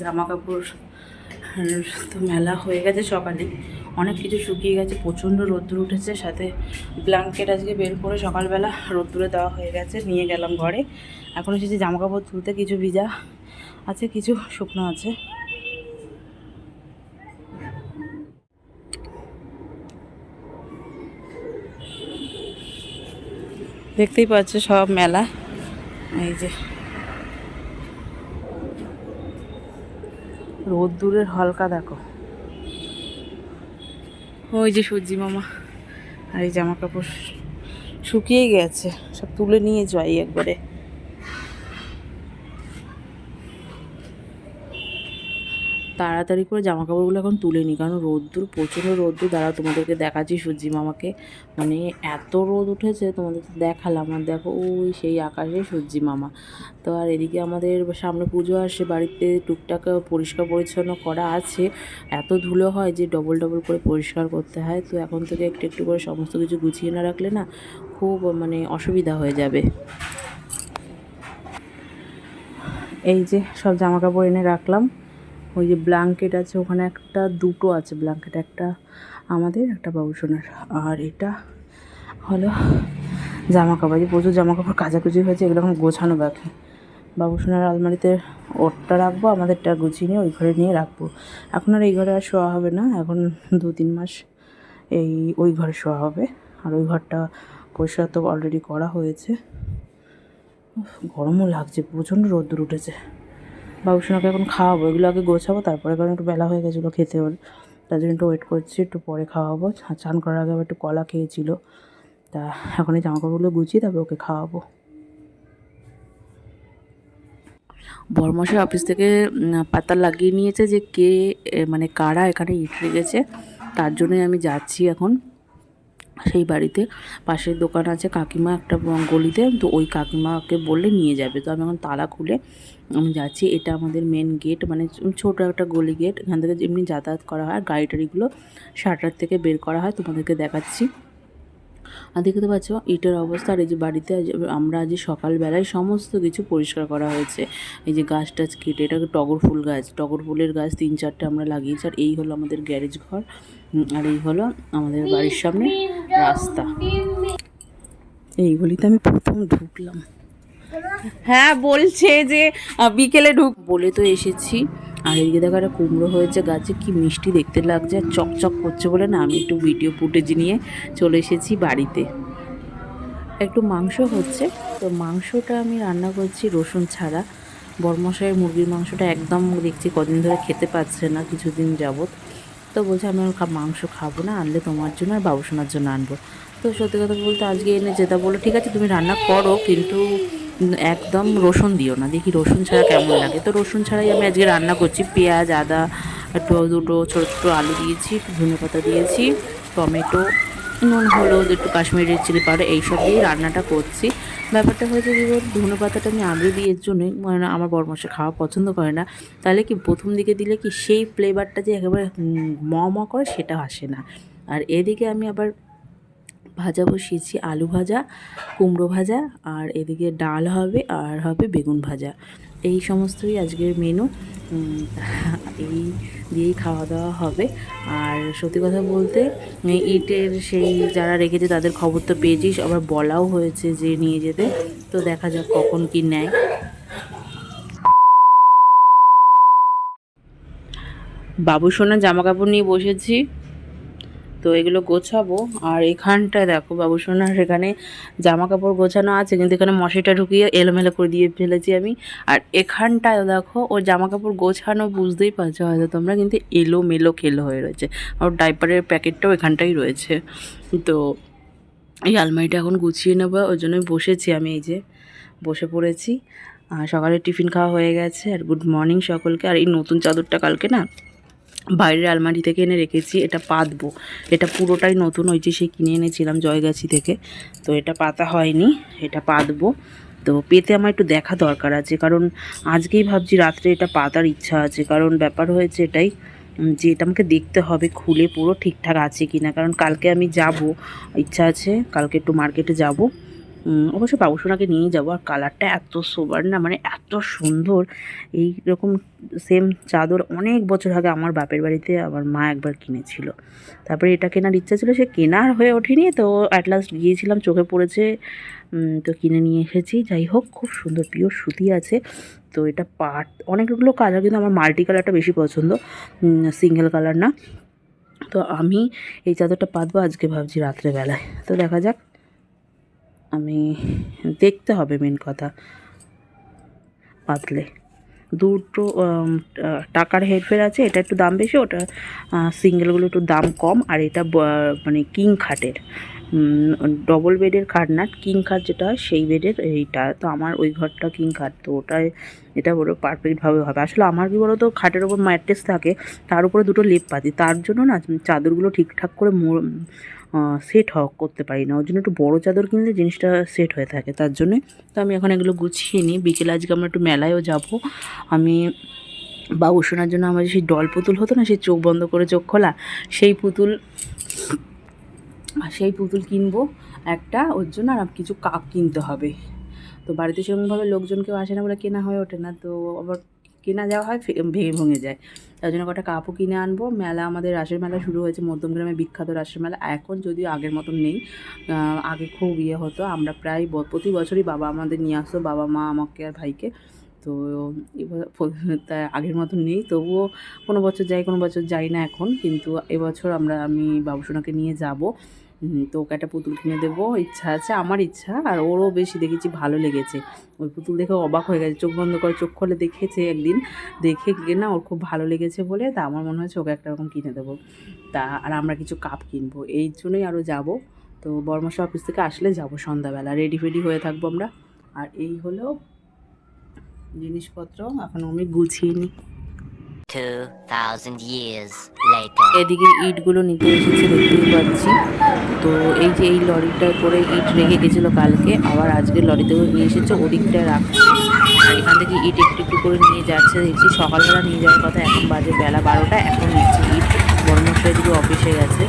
জামা কাপড় তো মেলা হয়ে গেছে সকালে। অনেক কিছু শুকিয়ে গেছে, প্রচণ্ড রোদ্দুর উঠেছে, সাথে ব্ল্যাঙ্কেট আজকে বের করে সকালবেলা রোদ্দুরে দেওয়া হয়ে গেছে, নিয়ে গেলাম ঘরে। এখন এসেছি জামা কাপড় তুলতে, কিছু ভিজা আছে, কিছু শুকনো আছে। দেখতেই পাচ্ছ সব মেলা। এই যে রোদ্দুরের হালকা দেখো। ওই যে সূর্যি মামা আর এই জামা কাপড় শুকিয়ে গেছে, সব তুলে নিয়ে যাই একবারে। তাড়াতাড়ি করে জামা কাপড়গুলো এখন তুলে নিই, কারণ রোদ্দুর, প্রচণ্ড রোদ্দুর। দ্বারা তোমাদেরকে দেখাচ্ছি সূর্যি মামাকে। মানে এত রোদ উঠেছে, তোমাদেরকে দেখালাম। আর দেখো, ওই সেই আকাশে সূর্যি মামা। তো আর এদিকে আমাদের সামনে পুজো আসে বাড়িতে টুকটাক পরিষ্কার পরিচ্ছন্ন করা আছে। এত ধুলো হয় যে ডবল ডবল করে পরিষ্কার করতে হয়। তো এখন থেকে একটু একটু করে সমস্ত কিছু গুছিয়ে না রাখলে না খুব মানে অসুবিধা হয়ে যাবে। এই যে সব জামা কাপড় এনে রাখলাম। ওই যে ব্ল্যাঙ্কেট আছে, ওখানে একটা, দুটো আছে ব্ল্যাঙ্কেট একটা আমাদের, একটা বাবুসোনার আর এটা হলো জামা কাপড় যে প্রচুর জামা কাপড় কাচাকুচি হয়েছে, এগুলো এখন গোছানো বাকি। বাবুসোনার আলমারিতে ওরটা রাখব, আমাদেরটা গুছিয়ে নিয়ে ওই ঘরে নিয়ে রাখব। এখন আর এই ঘরে আর শোয়া হবে না, এখন দু তিন মাস এই, ওই ঘরে শোয়া হবে। আর ওই ঘরটা পরিষ্কার তো অলরেডি করা হয়েছে। গরমও লাগছে, প্রচণ্ড রোদ্দুর উঠেছে। বাবুসোনাকে এখন খাওয়াবো, এগুলো আগে গোছাবো, তারপরে কারণ একটু বেলা হয়ে গেছিল খেতে ওর। তার জন্য একটু ওয়েট করছি, একটু পরে খাওয়াবো। চান করার আগে আবার একটু কলা খেয়েছিল। তা এখন এই জামা কাপড়গুলো গুছিয়ে তারপরে ওকে খাওয়াবো। বরমশাই অফিস থেকে পাতা লাগিয়ে নিয়েছে যে কে মানে কারা এখানে ইট রেখেছে তার জন্যই আমি যাচ্ছি এখন। সেই বাড়িতে পাশের দোকান আছে, কাকিমা একটা গলিতে, তো ওই কাকিমাকে বললে নিয়ে যাবে। তো আমি এখন তালা খুলে আমি যাচ্ছি, এটা আমাদের মেন গেট মানে ছোট একটা গলি গেট এখান থেকে এমনি যাতায়াত করা হয় গাড়ি টাড়িগুলো শাটার থেকে বের করা হয়, তোমাদেরকে দেখাচ্ছি। আর দেখতে পাচ্ছ ইটের অবস্থা আর এই যে বাড়িতে আমরা আজ সকালবেলায় সমস্ত কিছু পরিষ্কার করা হয়েছে। এই যে গাছ টাছ কেটে এটাকে টগর ফুল গাছ। টগর ফুলের গাছ তিন চারটে আমরা লাগিয়েছি আর এই হলো আমাদের গ্যারেজ ঘর। আর এই হলো আমাদের বাড়ির সামনে রাস্তা। এইগুলিতে আমি প্রথম ঢুকলাম। হ্যাঁ বলছে যে বিকেলে ঢুক বলে তো এসেছি। আর এদিকে দেখো একটা কুমড়ো হয়েছে গাছে, কি মিষ্টি দেখতে লাগছে আর চকচক করছে বলে না, আমি একটু ভিডিও ফুটেজ নিয়ে চলে এসেছি বাড়িতে। একটু মাংস হচ্ছে, তো মাংসটা আমি রান্না করছি রসুন ছাড়া। বরমশাইয়ের মুরগির মাংসটা একদম দেখছি কদিন ধরে খেতে পাচ্ছে না, কিছুদিন যাবত তো বলছে, আমি মাংস খাব না, আনলে তোমার জন্য আর বাবুসোনার জন্য আনব। তো সত্যি কথা বলতে আজকে এনে যেটা বলো ঠিক আছে, তুমি রান্না করো, কিন্তু একদম রসুন দিও না। দেখি রসুন ছাড়া কেমন লাগে। তো রসুন ছাড়াই আমি আজকে রান্না করছি। পেঁয়াজ, আদা, একটু দুটো ছোটো ছোটো আলু দিয়েছি ধনে পাতা দিয়েছি, টমেটো, নুন, হলুদ, একটু কাশ্মীরি চিলি পাউডার, এইসব দিয়ে রান্নাটা করছি। ব্যাপারটা হয়েছে ওর ধনে পাতাটা আমি আগে দিয়ে জন্যই মানে আমার বরমশা খাওয়া পছন্দ করে না। তাহলে কি প্রথম দিকে দিলে কি সেই ফ্লেভারটা যে একেবারে ম করে সেটা আসে না। আর এদিকে আমি আবার ভাজা বসিয়েছি আলু ভাজা, কুমড়ো ভাজা, আর এদিকে ডাল হবে আর হবে বেগুন ভাজা। এই সমস্তই আজকের মেনু এই দিয়েই খাওয়া দাওয়া হবে। আর সত্যি কথা বলতে ইটের সেই যারা রেখেছে তাদের খবর তো পেয়েছিস, আবার বলাও হয়েছে যে নিয়ে যেতে। তো দেখা যাক কখন কি নেয়। বাবু সোনার জামা কাপড় নিয়ে বসেছি। তো এগুলো গোছাবো। আর এখানটায় দেখো বাবু সোনার, এখানে জামা কাপড় গোছানো আছে, কিন্তু এখানে মশারিটা ঢুকিয়ে এলোমেলো করে দিয়ে ফেলেছি আমি। আর এখানটায় দেখো, ওর জামা কাপড় গোছানো বুঝতেই পারছ হয়তো তোমরা, কিন্তু এলোমেলো খেলো হয়ে রয়েছে। আর ডাইপারের প্যাকেটটাও এখানটাই রয়েছে। তো এই আলমারিটা এখন গুছিয়ে নেব ওই জন্যই বসেছি আমি এই যে, বসে পড়েছি। আর সকালে টিফিন খাওয়া হয়ে গেছে, আর গুড মর্নিং সকলকে। আর এই নতুন চাদরটা কালকে না বাইরের আলমারি থেকে এনে রেখেছি, এটা পাতবো। এটা পুরোটাই নতুন যে সে কিনে এনেছিলাম জয়গাছি থেকে। তো এটা পাতা হয়নি, এটা পাতবো। তো পেতে আমার একটু দেখা দরকার আছে, কারণ আজকেই ভাবছি রাত্রে এটা পাতার ইচ্ছা আছে। কারণ ব্যাপার হয়েছে এটাই যে এটা আমাকে দেখতে হবে, খুলে পুরো ঠিকঠাক আছে কি না কারণ কালকে আমি যাব, ইচ্ছা আছে, কালকে একটু মার্কেটে যাব। অবশ্য বাবুসোনাকে নিয়ে যাব, আর কালারটা এত সোবার না মানে এত সুন্দর। এই রকম সেম চাদর অনেক বছর আগে আমার বাপের বাড়িতে আমার মা একবার কিনেছিল। তারপরে এটা কেনার ইচ্ছা ছিল, সে কেনার হয়ে ওঠেনি, তো অ্যাট লাস্ট গিয়েছিলাম, চোখে পড়েছে তো কিনে নিয়ে এসেছি। যাই হোক, খুব সুন্দর পিওর সুতি আছে। তো এটা পাট অনেকগুলো কালার কিন্তু আমার মাল্টি কালারটা বেশি পছন্দ সিঙ্গেল কালার না। তো আমি এই চাদরটা পাতবো, আজকে ভাবছি রাত্রেবেলায়। তো দেখা যাক। আমি দেখতে হবে মেন কথা। পাতলে দুটো টাকার হেরফের আছে, এটা একটু দাম বেশি, ওটা সিঙ্গেলগুলো একটু দাম কম, আর এটা মানে কিং খাটের। ডবল বেডের খাট না কিং খাট যেটা হয়, সেই বেডের এইটা। তো আমার ওই ঘরটা কিং খাট, তো ওটায় এটা বড় পারফেক্টভাবে হবে। আসলে আমার কি বলো তো খাটের ওপর ম্যাট্রেস থাকে, তার উপরে দুটো লেপ পাতি। তার জন্য না, চাদরগুলো ঠিকঠাক করে সেট হ করতে পারি না। ওই জন্য একটু বড়ো চাদর কিনলে জিনিসটা সেট হয়ে থাকে। তার জন্যে তো আমি এখন এগুলো গুছিয়ে নিই। বিকেলে আজকে আমরা একটু মেলায়ও যাব। আমি বাবু শোনার জন্য আমার সেই ডল পুতুল হতো না, সেই চোখ বন্ধ করে চোখ খোলা, সেই পুতুল সেই পুতুল কিনবো একটা। ওর জন্য আর কিছু কাপ কিনতে হবে। তো বাড়িতে সেরকমভাবে লোকজন কেউ আসে না বলে কেনা হয়ে ওঠে না। তো আবার কেনা যাওয়া হয় ভেঙে ভেঙে যায়। তার জন্য কটা কাপও কিনে আনব। মেলা, আমাদের রাসের মেলা শুরু হয়েছে মধ্যমগ্রামে বিখ্যাত রাসের মেলা। এখন যদিও আগের মতন নেই আগে খুব ইয়ে হতো। আমরা প্রায় প্রতি বছরই বাবা আমাদের নিয়ে আসতো, বাবা, মা আমাকে আর ভাইকে। তো এবার তা আগের মতন নেই। তবুও কোনো বছর যাই, কোনো বছর যাই না এখন। কিন্তু এবছর আমরা, আমি বাবুসোনাকে নিয়ে যাব। তো ওকে একটা পুতুল কিনে দেবো। ইচ্ছা আছে, আমার ইচ্ছা, আর ওরও বেশি দেখেছি ভালো লেগেছে। ওই পুতুল দেখে অবাক হয়ে গেছে। চোখ বন্ধ করে চোখ খোলে দেখেছে একদিন। দেখে গিয়ে না ওর খুব ভালো লেগেছে বলে তা আমার মনে হচ্ছে ওকে একটা রকম কিনে দেবো। তা আর আমরা কিছু কাপ কিনবো। এই জন্যই আরও যাব। তো বর্মশা অফিস থেকে আসলে যাব সন্ধ্যাবেলা। রেডি ফেডি হয়ে থাকব আমরা। আর এই হলো জিনিসপত্র এখন আমি গুছিয়ে নিই। 2,000 years later. এদিকে ইটগুলো নিতে এসেছে দেখতেই পাচ্ছি। তো এই যে এই লরিটায় করে ইট রেখে গেছিল কালকে আবার আজকে লরিতেও নিয়ে এসেছে ওদিকটায় রাখছে। এখান থেকে ইট একটু একটু করে নিয়ে যাচ্ছে দেখছি সকালবেলা নিয়ে যাওয়ার কথা এখন বাজে বেলা বারোটা এখন নিচ্ছে ইট বড় মশাই দিকে অফিসে গেছে।